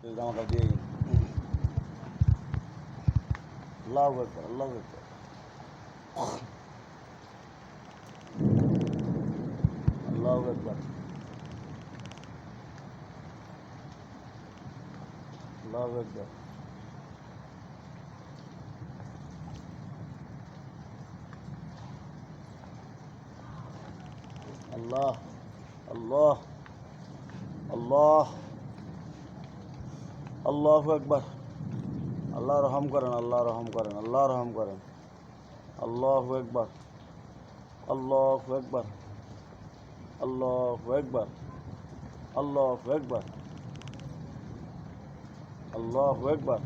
জামা কাপড় দিয়ে আল্লাহ একবার আল্লাহ একবার আল্লাহ একবার আল্লাহ একবার আল্লাহ আল্লাহ আল্লাহ আল্লাহ একবার আল্লাহ রহম করেন, আল্লাহ রহম করেন, আল্লাহ রহম করেন। আল্লাহ একবার আল্লাহ একবার আল্লাহ একবার আল্লাহ একবার আল্লাহ একবার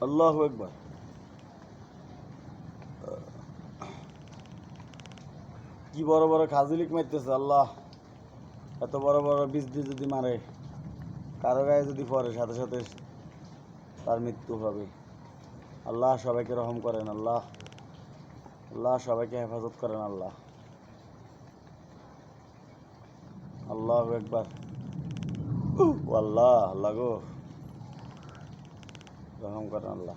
আল্লাহ একবার কি বড় বড় খাজুলিক মারতেছে, আল্লাহ। এত বড় বড় বীজ দিয়ে যদি মারে, কারও গায়ে যদি পড়ে, সাথে সাথে তার মৃত্যু হবে। আল্লাহ সবাইকে রহম করেন, আল্লাহ। আল্লাহ সবাইকে হেফাজত করেন, আল্লাহ। আল্লাহ একবার। আল্লাহ আল্লাহ গো। রহম করেন, আল্লাহ।